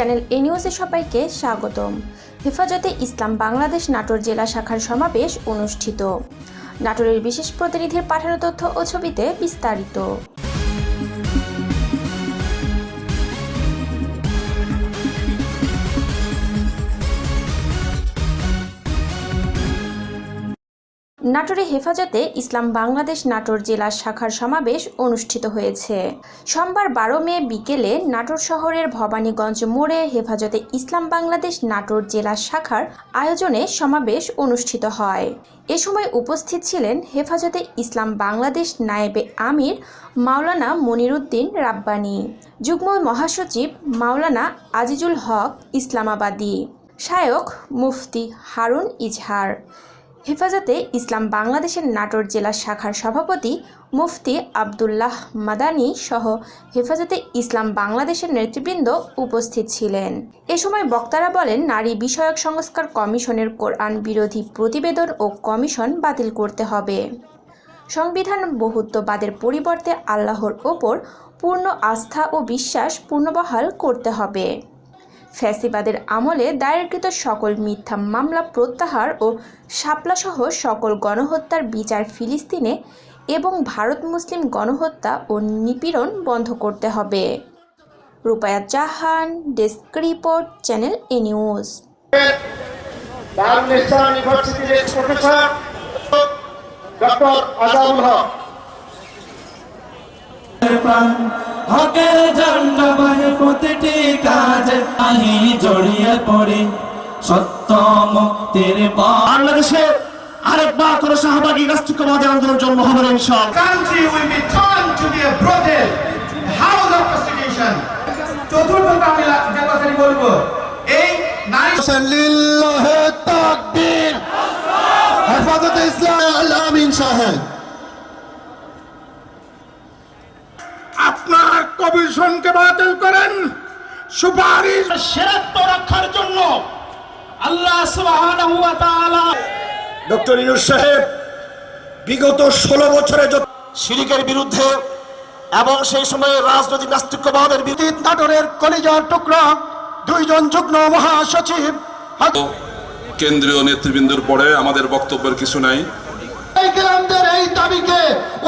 Channel এ নিউজে সবাইকে স্বাগতম। হেফাজতে ইসলাম বাংলাদেশ নাটোর জেলা শাখার সমাবেশ অনুষ্ঠিত। নাটোরের বিশেষ প্রতিনিধির পাঠানো তথ্য ও ছবিতে বিস্তারিত। নাটোরে হেফাজতে ইসলাম বাংলাদেশ নাটোর জেলা শাখার সমাবেশ অনুষ্ঠিত হয়েছে। সোমবার বারো মে বিকেলে নাটোর শহরের ভবানীগঞ্জ মোড়ে হেফাজতে ইসলাম বাংলাদেশ নাটোর জেলা শাখার আয়োজনে সমাবেশ অনুষ্ঠিত হয়। এ সময় উপস্থিত ছিলেন হেফাজতে ইসলাম বাংলাদেশ নায়েবে আমির মাওলানা মনিরুদ্দিন রাব্বানি, যুগ্ম মহাসচিব মাওলানা আজিজুল হক ইসলামাবাদী শায়ক মুফতি হারুন ইজহার হেফাজতে ইসলাম বাংলাদেশের নাটোর জেলা শাখার সভাপতি মুফতি আবদুল্লাহ মাদানী সহ হেফাজতে ইসলাম বাংলাদেশের নেতৃবৃন্দ উপস্থিত ছিলেন। এ সময় বক্তারা বলেন, নারী বিষয়ক সংস্কার কমিশনের কোরআন বিরোধী প্রতিবেদন ও কমিশন বাতিল করতে হবে। সংবিধান বহুত্ববাদের পরিবর্তে আল্লাহর ওপর পূর্ণ আস্থা ও বিশ্বাস পূর্ণবহাল করতে হবে। ফ্যাসিবাদের আমলে দায়েরকৃত সকল মিথ্যা মামলা প্রত্যাহার ও শাপলাসহ সকল গণহত্যার বিচার ফিলিস্তিনে এবং ভারত মুসলিম গণহত্যা ও নিপীড়ন বন্ধ করতে হবে। Rupaya Jahan desk report channel A news. Doctor Haq. হকের ঝান্ডা বাহে প্রতিটি কাজে আহি জড়িয়ে পড়ি। সত্য মুক্তির পথ। বাংলাদেশে আরেকবার কোন শাহবাগী রাষ্ট্রীয়বাদী আন্দোলন জন্ম হবে ইনশাআল্লাহ। country will be turned to be a brothel, a house of চতুর্থ আমি যে কথাটি বলব এই নারী লিল্লাহে তাকবীর। হেফাজতে ইসলাম আল আমিন সাহেব। কমিশনকে বাতিল করেন। সুপারিশ সেরাত্ব রক্ষার জন্য আল্লাহ সুবহানাহু ওয়া ডক্টর ইউনুস সাহেব বিগত ষোলো বছরে যত শিরিকের বিরুদ্ধে এবং সেই সময়ে রাজনৈতিক নাস্তিক্যবাদের বিরুদ্ধে নাটোরের কলিজার টুকরা দুইজন যুগ্ম মহাসচিব। কেন্দ্রীয় নেতৃবৃন্দর পরে আমাদের বক্তব্যের কিছু নাই। এই দাবিকে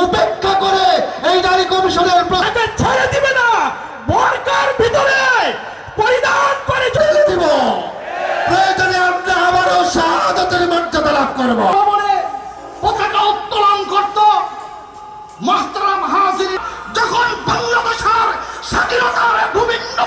উপেক্ষা করে এই নারী কমিশনের দেশের মর্যাদা লাভ করব। পতাকা উত্তোলন করত মাস্তারা মহাজির যখন বাংলাদেশের স্বাধীনতার বিভিন্ন